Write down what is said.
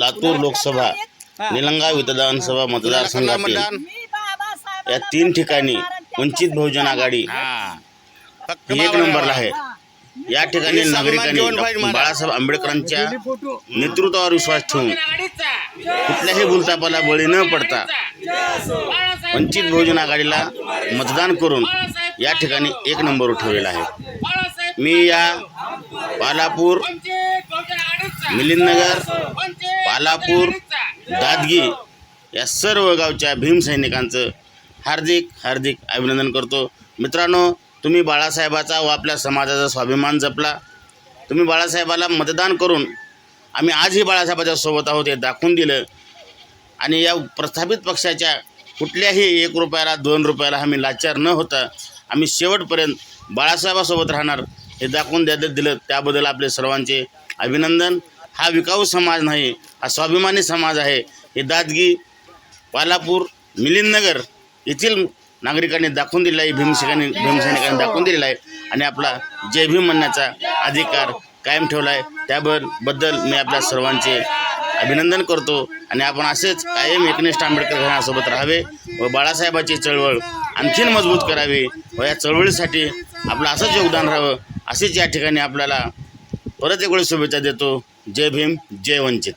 लातूर लोकसभा निलंगा विधानसभा मतदारसंघातील या तीन ठिकाणी वंचित बहुजन आघाडी एक नंबरला आहे. या ठिकाणी नागरिकांनी. बाळासाहेब आंबेडकरांच्या नेतृत्वावर विश्वास ठेवून कुठल्याही भूलतापाला बळी न पडता वंचित बहुजन आघाडीला मतदान करून या ठिकाणी एक नंबरवर ठेवलेला आहे. मी या पालापूर मिलिंदनगर पालापूर दादगी या सर्व गावच्या भीमसैनिकांचं हार्दिक हार्दिक अभिनंदन करतो. मित्रांनो तुम्ही बाळासाहेबाचा व आपल्या समाजाचा स्वाभिमान जपला. तुम्ही बाळासाहेबाला मतदान करून आम्ही आजही बाळासाहेबाच्या सोबत आहोत हे दाखवून दिलं. आणि या प्रस्थापित पक्षाच्या कुठल्याही एक रुपयाला दोन रुपयाला आम्ही लाचार न होता आम्ही शेवटपर्यंत बाळासाहेबासोबत राहणार हे दाखवून द्या दिलं. त्याबद्दल आपले सर्वांचे अभिनंदन. हा विकाऊ समाज नाही हा स्वाभिमानी समाज आहे. हे दादगी पालापूर मिलिंदनगर येथील नागरिकांनी दाखवून दिलेला आहे भीमसैनिकांनी भीमसैनिकांनी दाखवून दिलेला आहे आणि आपला जय भीम म्हणण्याचा अधिकार कायम ठेवला आहे त्याबद्दल मी आपल्या सर्वांचे अभिनंदन करतो आणि आपण असेच कायम एकनिष्ठ आंबेडकर घरासोबत राहावे व बाळासाहेबाची चळवळ आणखीन मजबूत करावी व या चळवळीसाठी आपलं असंच योगदान राहावं असेच या ठिकाणी आपल्याला परत एक वेळी शुभेच्छा देतो. जय भीम जय वंचित.